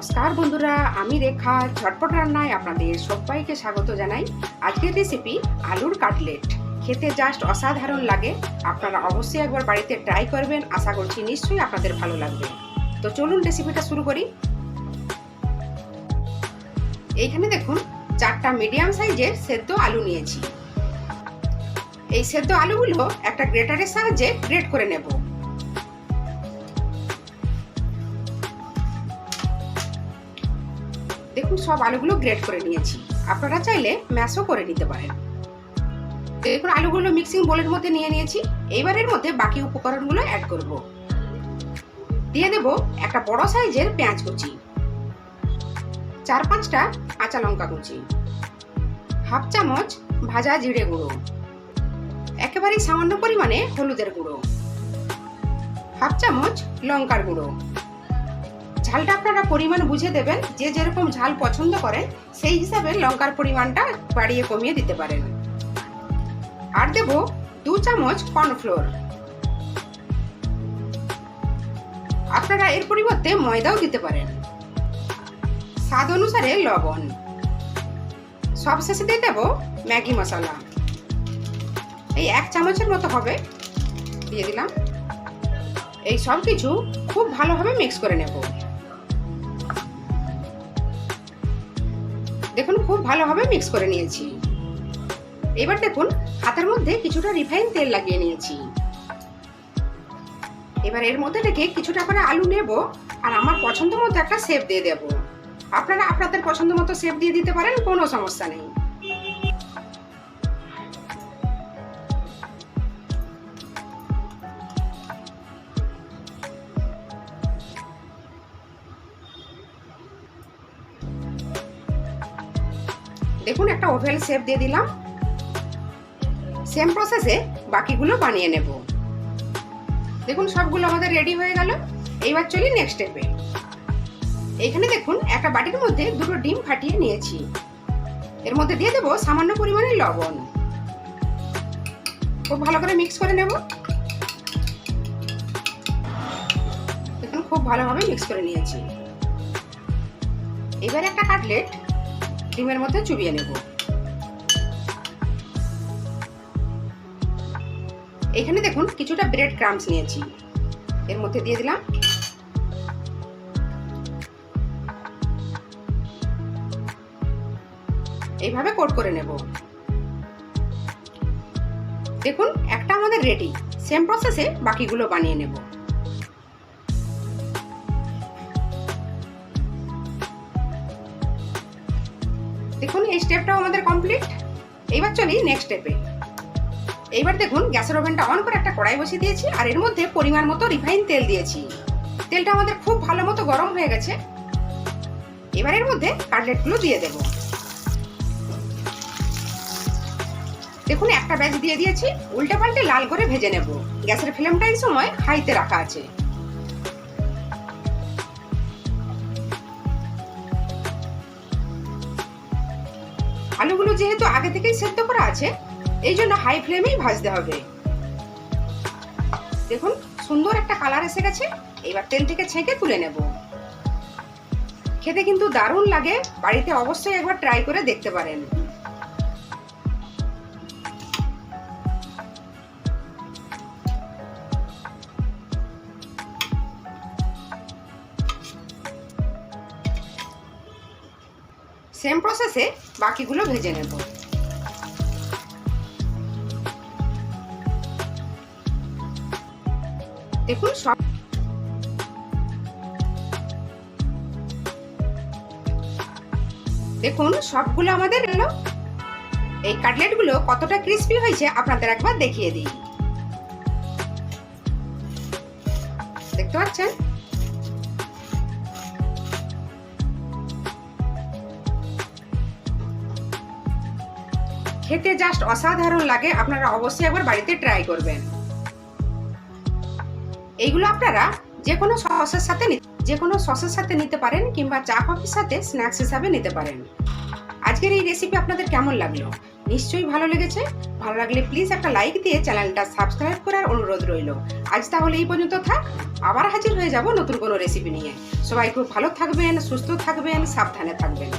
নমস্কার বন্ধুরা, আমি রেখা। ঝটপট রান্নায় আপনাদের সবাইকে স্বাগত জানাই। আজকের রেসিপি আলুর কাটলেট। খেতে জাস্ট অসাধারণ লাগে। আপনারা অবশ্যই একবার বাড়িতে ট্রাই করবেন। আশা করছি নিশ্চয়ই আপনাদের ভালো লাগবে। তো চলুন রেসিপিটা শুরু করি। এইখানে দেখুন, চারটা মিডিয়াম সাইজের সেদ্ধ আলু নিয়েছি। এই সেদ্ধ আলুগুলো একটা গ্রেটারের সাহায্যে গ্রেট করে নেব। দেখুন, সব আলুগুলো গ্রেড করে নিয়েছি। আপনারা চাইলে ম্যাশও করে নিতে পারেন। দেখুন, আলুগুলো মিক্সিং বোলের মধ্যে নিয়ে নিয়েছি। এইবারের মধ্যে বাকি উপকরণগুলো অ্যাড করব। দিয়ে দেব একটা বড় সাইজের পেঁয়াজ কুচি। চার পাঁচটা কাঁচা লঙ্কা কুচি। হাফ চামচ ভাজা জিরে গুঁড়ো। একেবারে সামান্য পরিমাণে হলুদের গুঁড়ো। হাফ চামচ লঙ্কার গুঁড়ো। ঝালটা আপনারা পরিমাণ বুঝে দেবেন, যে যেরকম ঝাল পছন্দ করেন, সেই হিসাবে লঙ্কার পরিমাণটা বাড়িয়ে কমিয়ে দিতে পারেন। আর দেব দু চামচ কর্নফ্লোর। আপনারা এর পরিবর্তে ময়দাও দিতে পারেন। স্বাদ অনুসারে লবণ। সব শেষে দিয়ে দেব ম্যাগি মশলা। এই এক চামচের মতো হবে। দিয়ে দিলাম। এই সব কিছু খুব ভালোভাবে মিক্স করে নেব। দেখুন, খুব ভালোভাবে মিক্স করে নিয়েছি। এবার দেখুন, হাতের মধ্যে কিছুটা রিফাইন তেল লাগিয়ে নিয়েছি। এবার এর মধ্যে থেকে কিছুটা করে আলু নেব, আর আমার পছন্দ মতো একটা সেপ দিয়ে দেব। আপনারা আপনাদের পছন্দ মতো সেপ দিয়ে দিতে পারেন, কোনো সমস্যা নেই। দেখুন, একটা ওভেল শেপ দিয়ে দিলাম। সেম প্রসেসে বাকিগুলো বানিয়ে নেব। দেখুন, সবগুলো আমাদের রেডি হয়ে গেল। এইবার চলি নেক্সট স্টেপে এখানে দেখুন, একটা বাটির মধ্যে দুটো ডিম ফাটিয়ে নিয়েছি। এর মধ্যে দিয়ে দেবো সামান্য পরিমাণে লবণ। খুব ভালো করে মিক্স করে নেব। দেখুন, খুব ভালোভাবে মিক্স করে নিয়েছি। এবার একটা কাটলেট ডিমের মধ্যে চুবিয়ে নেব। এখানে দেখুন, কিছুটা ব্রেড ক্রামস নিয়েছি। এর মধ্যে দিয়ে দিলাম এইভাবে কোট করে নেব। দেখুন, একটা আমাদের রেডি। সেম প্রসেসে বাকিগুলো বানিয়ে নেব। দেখুন, এই স্টেপটাও আমাদের কমপ্লিট এইবার চলি নেক্সট স্টেপে এইবার দেখুন, গ্যাসের ওভেনটা অন করে একটা কড়াই বসিয়ে দিয়েছি, আর এর মধ্যে পরিমাণ মতো রিফাইন তেল দিয়েছি। তেলটা আমাদের খুব ভালো মতো গরম হয়ে গেছে। এবার এর মধ্যে কাটলেটগুলো দিয়ে দেব। দেখুন, একটা ব্যাচ দিয়ে দিয়েছি উল্টে পাল্টে লাল করে ভেজে নেব। গ্যাসের ফ্লেমটা এই সময় হাইতে রাখা আছে। যেহেতু আগে থেকেই সেদ্ধ করা আছে, এই জন্য হাই ফ্লেমেই ভাজতে হবে। দেখুন, সুন্দর একটা কালার এসে গেছে। এবার তেল থেকে ছেঁকে তুলে নেব। খেতে কিন্তু দারুণ লাগে, বাড়িতে অবশ্যই একবার ট্রাই করে দেখতে পারেন। সেম প্রসেসে বাকিগুলো ভেজে নেব। দেখুন, সব দেখুন, সবগুলো আমাদের এলো এই কাটলেটগুলো কতটা ক্রিস্পি হয়েছে আপনাদের একবার দেখিয়ে দিই। দেখতে পাচ্ছেন? খেতে জাস্ট অসাধারণ লাগে, আপনারা অবশ্যই একবার বাড়িতে ট্রাই করবেন। এইগুলো আপনারা যে কোনো সসের সাথে যে কোনো সসের সাথে নিতে পারেন কিংবা চা কফির সাথে স্ন্যাক্স হিসাবে নিতে পারেন। আজকের এই রেসিপি আপনাদের কেমন লাগল? নিশ্চয়ই ভালো লেগেছে। ভালো লাগলে প্লিজ একটা লাইক দিয়ে চ্যানেলটা সাবস্ক্রাইব করার অনুরোধ রইল। আজ তাহলে এই পর্যন্ত থাক। আবার হাজির হয়ে যাব নতুন কোনো রেসিপি নিয়ে। সবাই খুব ভালো থাকবেন, সুস্থ থাকবেন, সাবধানে থাকবেন।